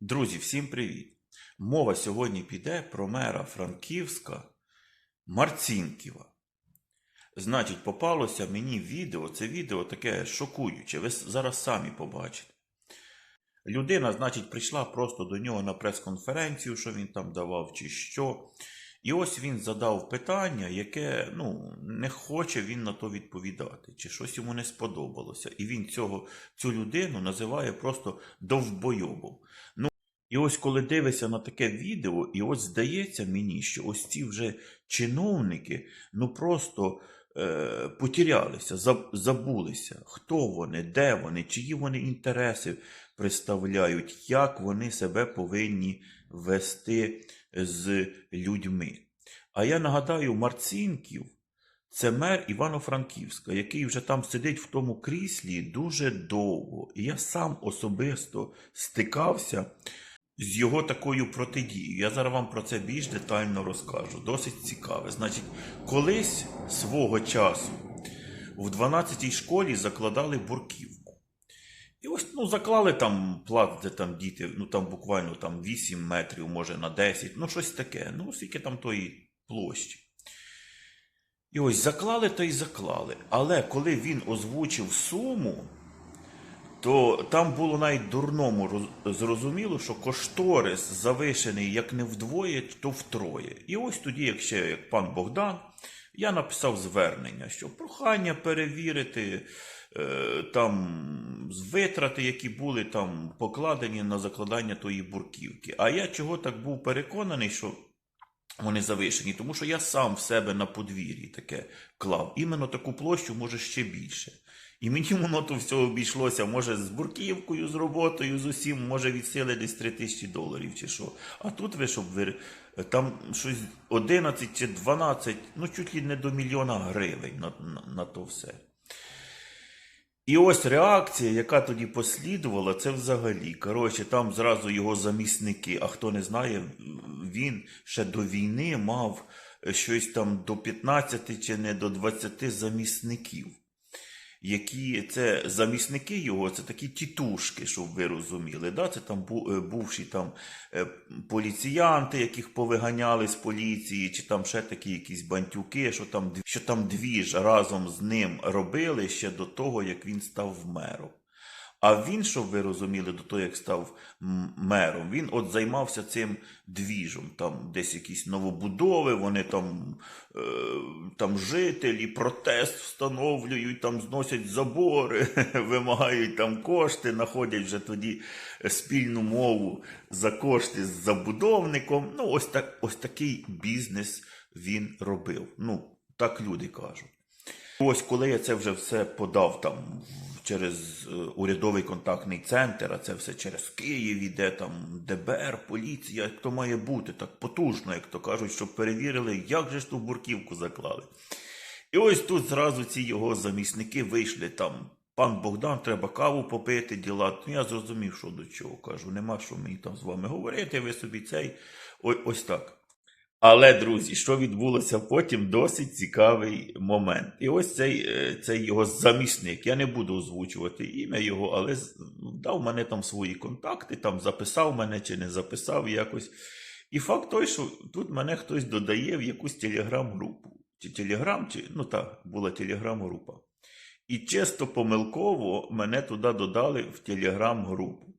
Друзі, всім привіт! Мова сьогодні піде про мера Франківська Марцінківа. Значить, попалося мені відео, це відео таке шокуюче, ви зараз самі побачите. Людина, значить, прийшла просто до нього на прес-конференцію, що він там давав, чи що. І ось він задав питання, яке ну, не хоче він на то відповідати, чи щось йому не сподобалося. І він цього, цю людину називає просто довбойобом. Ну, і ось коли дивишся на таке відео, і ось здається мені, що ось ці вже чиновники ну просто е, потерялися, забулися, хто вони, де вони, чиї вони інтереси представляють, як вони себе повинні вести з людьми. А я нагадаю, Марцінків це мер Івано-Франківська, який вже там сидить в тому кріслі дуже довго. І я сам особисто стикався з його такою протидією. Я зараз вам про це більш детально розкажу. Досить цікаве. Значить, колись свого часу в 12-й школі закладали бурківку. І ось ну, заклали там плат, де там діти, ну там буквально там 8 метрів, може на 10, ну щось таке. Ну, скільки там тої площі. І ось заклали то й заклали. Але коли він озвучив суму, то там було навіть дурному зрозуміло, що кошторис завишений як не вдвоє, то втроє. І ось тоді, як ще як пан Богдан, я написав звернення, що прохання перевірити е, там витрати, які були там покладені на закладання тої бурківки. А я чого так був переконаний, що вони завишені, тому що я сам в себе на подвір'ї таке клав. Іменно таку площу, може, ще більше. І мені воно то все обійшлося, може, з бурківкою, з роботою, з усім, може, від сили десь 3 тисячі доларів чи що. А тут ви, щоб ви там щось 11 чи 12, ну чуть ли не до мільйона гривень на, на, на то все. І ось реакція, яка тоді послідувала, це взагалі. Коротше, там зразу його замісники. А хто не знає, він ще до війни мав щось там до 15 чи не до 20 замісників. Які це замісники його, це такі тітушки, щоб ви розуміли. Да? Це там е, бувші там е, поліціянти, яких повиганяли з поліції, чи там ще такі якісь бантюки, що там, що там дві ж разом з ним робили ще до того, як він став мером. А він, щоб ви розуміли, до того, як став мером, він от займався цим двіжом. Там десь якісь новобудови, вони там, е, там жителі, протест встановлюють, там зносять забори, вимагають там кошти, знаходять вже тоді спільну мову за кошти з забудовником. Ну, ось, так, ось такий бізнес він робив. Ну, так люди кажуть. Ось коли я це вже все подав там через е, урядовий контактний центр, а це все через Київ іде, там ДБР, поліція, як то має бути, так потужно, як то кажуть, щоб перевірили, як же ж ту бурківку заклали. І ось тут зразу ці його замісники вийшли там. Пан Богдан, треба каву попити, діла. Ну, я зрозумів, що до чого кажу. Нема що мені там з вами говорити, ви собі цей. Ой, ось так. Але, друзі, що відбулося потім, досить цікавий момент. І ось цей, е, цей його замісник. Я не буду озвучувати ім'я його, але дав мене там свої контакти, там записав мене чи не записав якось. І факт той, що тут мене хтось додає в якусь телеграм-групу. Чи телеграм, чи ну так, була телеграм-група. І чисто помилково мене туди додали в телеграм-групу.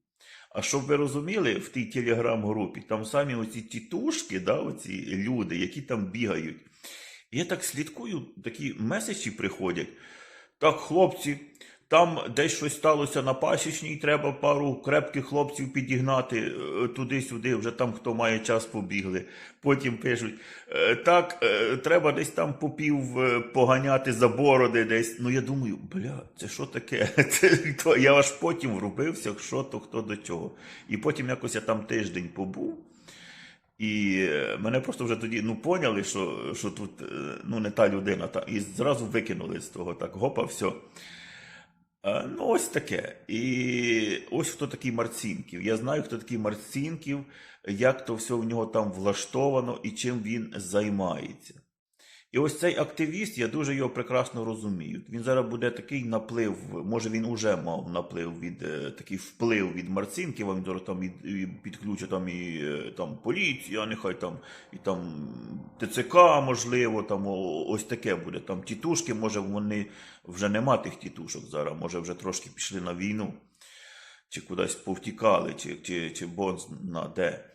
А щоб ви розуміли, в тій телеграм-групі там самі оці тітушки, да, оці люди, які там бігають. Я так слідкую, такі меседжі приходять. Так, хлопці, там десь щось сталося на пасічній, треба пару крепких хлопців підігнати е, туди-сюди, вже там хто має час побігли. Потім пишуть, «Е, так, е, треба десь там попів поганяти за бороди десь. Ну я думаю, бля, це що таке? Це, то, я аж потім врубився, що то, хто до чого. І потім якось я там тиждень побув. І мене просто вже тоді ну, поняли, що, що тут ну, не та людина, та, і зразу викинули з того так, гопа, все. Е, Ну, ось таке. І ось хто такий Марцінків. Я знаю, хто такий Марцінків, як то все в нього там влаштовано і чим він займається. І ось цей активіст, я дуже його прекрасно розумію. Він зараз буде такий наплив, може він уже мав наплив від е, такий вплив від Марцинківа, він зараз там і, і підключить там і е, там поліція, нехай там і там ТЦК, можливо, там ось таке буде. Там тітушки, може вони вже нема тих тітушок зараз, може вже трошки пішли на війну, чи кудись повтікали, чи, чи, чи бон зна де.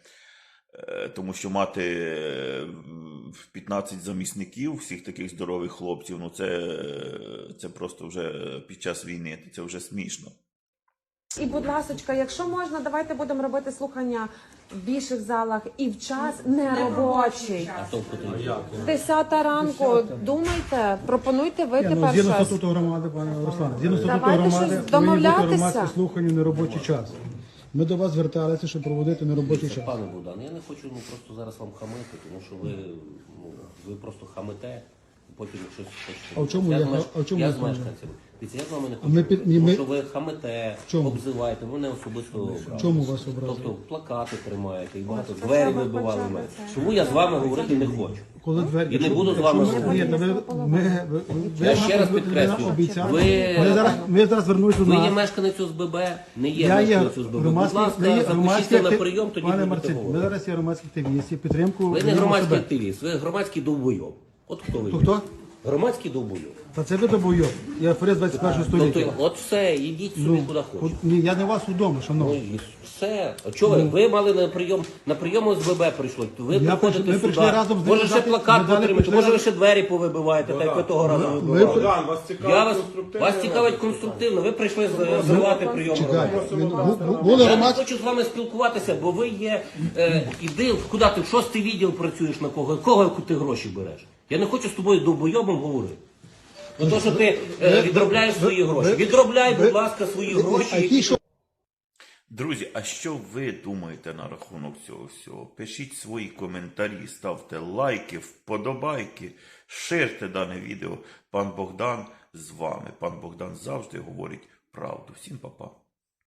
Е, Тому що мати е, в 15 замісників, всіх таких здорових хлопців, ну це, е, це просто вже під час війни, це вже смішно. І, будь ласочка, якщо можна, давайте будемо робити слухання в більших залах і в час не робочий. Десята ранку. Думайте, пропонуйте ви ну, тепер згідно статуту громади, пане Руслане, згідно статуту Давайте громади домовлятися. слухання в неробочий час. Ми до вас зверталися, щоб проводити неробочий час. Пане Богдан, я не хочу ну, просто зараз вам хамити, тому що ви, ну, ви просто хамите, потім щось хочете. А в чому я, меш- а в чому я з мешканцями. Дивіться, я з вами не хочу. ми під- тому ми- що ви хамите, чому? обзиваєте, ви мене особисто образили. чому вас образили? Тобто плакати тримаєте і багато двері б- вибивали в мене. це. Тому я з вами говорити не хочу. Коли двері І не буду з вами говорити. Ні, ну ви, ми, ви, ви, Я ще раз підкреслюю, ви- Ми зараз, ми зараз звернулися до Ви є нас. мешканець ОСББ, не є Я є мешканець ОСББ. Будь громадський, ласка, ми є громадський на актив- прийом, тоді Пане будете Марцин, ми говорити. зараз є громадські активісти, підтримку. Ви не громадський активіст, ви громадський довбойоб. От хто ви? Є. хто? Громадський довбойоб. Та це ви добойов. Я аферист 21 століття. Тобто, от все, йдіть собі куди от- хочете. ні, я не у вас вдома, Ну шановні. і все. А чого ви? Ви мали на прийом на прийом ОСББ прийшли. Ви Я приходите ми сюди. разом з може ще депутатами, плакат ми далі потримати, прийшли може ви разом. ще двері повибиваєте, так як ви того разу Ми- вибивали. Богдан, вас цікавить Я вас, конструктивний вас цікавить конструктивно. Ви прийшли з- зривати прийом. Чекайте, ОСББ. ми- бу- бу- були Я не громадські. хочу з вами спілкуватися, бо ви є. Е, іди, куди ти в шостий відділ працюєш на кого? Кого ти гроші береш? Я не хочу з тобою довбойобом говорити. Ну то, що ти е, відробляєш свої гроші. Відробляй, будь ласка, свої гроші. Друзі, а що ви думаєте на рахунок цього всього? Пишіть свої коментарі, ставте лайки, вподобайки, ширте дане відео. Пан Богдан з вами. Пан Богдан завжди говорить правду. Всім па-па.